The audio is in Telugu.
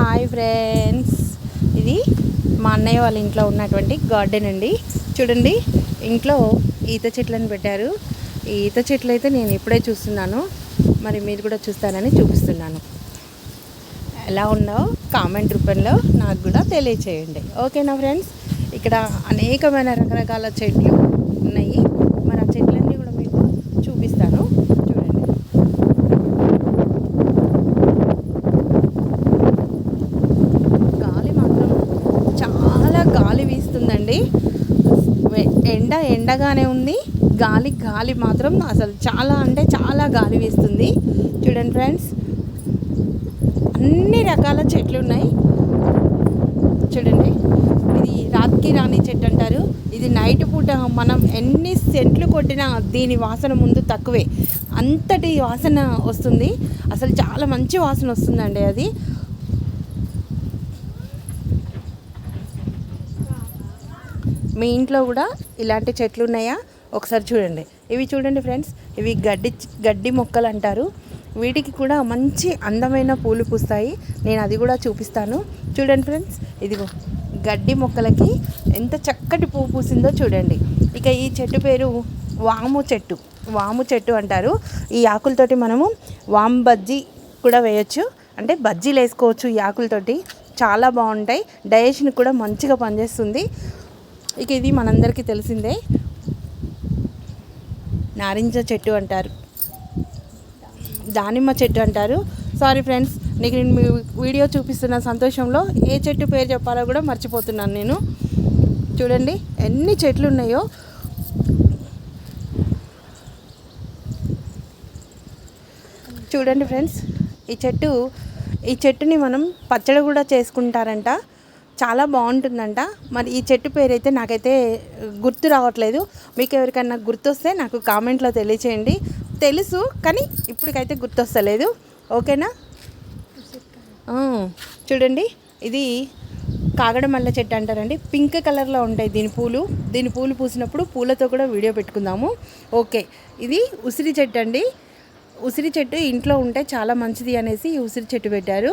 Hi friends. ఇది మా అన్నయ్య వాళ్ళ ఇంట్లో ఉన్నటువంటి గార్డెన్ అండి. చూడండి ఇంట్లో ఈత చెట్లను పెట్టారు. ఈ ఈత చెట్లు అయితే నేను ఇప్పుడే చూస్తున్నాను. మరి మీరు కూడా చూస్తానని చూపిస్తున్నాను. ఎలా ఉందో కామెంట్ రూపంలో నాకు కూడా తెలియచేయండి. ఓకేనా ఫ్రెండ్స్? ఇక్కడ అనేకమైన రకరకాల చెట్లు ఉన్నాయి మరి ఆ చెట్లన్నీ కూడా మీకు చూపిస్తాను చూడండి గాలి మాత్రం చాలా గాలి వీస్తుందండి ఎండ ఎండగానే ఉంది. గాలి గాలి మాత్రం అసలు చాలా అంటే చాలా గాలి వేస్తుంది. చూడండి ఫ్రెండ్స్. అన్ని రకాల చెట్లు ఉన్నాయి. చూడండి. ఇది రాత్కి రాణి చెట్టు అంటారు. ఇది నైట్ పూట మనం ఎన్ని సెంట్లు కొట్టినా దీని వాసన ముందు తక్కువే. అంతటి వాసన వస్తుంది. అసలు చాలా మంచి వాసన వస్తుందండి అది. మీ ఇంట్లో కూడా ఇలాంటి చెట్లు ఉన్నాయా? ఒకసారి చూడండి. ఇవి చూడండి ఫ్రెండ్స్. ఇవి గడ్డి గడ్డి మొక్కలు అంటారు. వీటికి కూడా మంచి అందమైన పూలు పూస్తాయి. నేను అది కూడా చూపిస్తాను. చూడండి ఫ్రెండ్స్. ఇదిగో గడ్డి మొక్కలకి ఎంత చక్కటి పువ్వు పూసిందో చూడండి. ఇక ఈ చెట్టు పేరు వాము చెట్టు. వాము చెట్టు అంటారు. ఈ ఆకులతోటి మనము వామ్ బజ్జీ కూడా వేయొచ్చు. అంటే బజ్జీలు వేసుకోవచ్చు ఈ ఆకులతోటి. చాలా బాగుంటాయి. డైజెషన్ కూడా మంచిగా పనిచేస్తుంది. ఇక ఇది మనందరికీ తెలిసిందే. నారింజ చెట్టు అంటారు. దానిమ్మ చెట్టు అంటారు. సారీ ఫ్రెండ్స్ నీకు నేను మీ వీడియో చూపిస్తున్న సంతోషంలో ఏ చెట్టు పేరు చెప్పాలో కూడా మర్చిపోతున్నాను నేను. చూడండి ఎన్ని చెట్లు ఉన్నాయో. చూడండి ఫ్రెండ్స్ ఈ చెట్టు ఈ చెట్టుని మనం పచ్చడి కూడా చేసుకుంటారంట. చాలా బాగుంటుందంట. మరి ఈ చెట్టు పేరు అయితే నాకైతే గుర్తు రావట్లేదు. మీకు ఎవరికైనా గుర్తొస్తే నాకు కామెంట్లో తెలియచేయండి. తెలుసు కానీ ఇప్పటికైతే గుర్తొస్తలేదు. ఓకేనా? చూడండి. ఇది కాగడమల్ల చెట్టు అంటారండి. పింక్ కలర్లో ఉంటాయి దీని పూలు. దీని పూలు పూసినప్పుడు పూలతో కూడా వీడియో పెట్టుకుందాము. ఓకే. ఇది ఉసిరి చెట్టు అండి. ఉసిరి చెట్టు ఇంట్లో ఉంటే చాలా మంచిది అనేసి ఈ ఉసిరి చెట్టు పెట్టారు.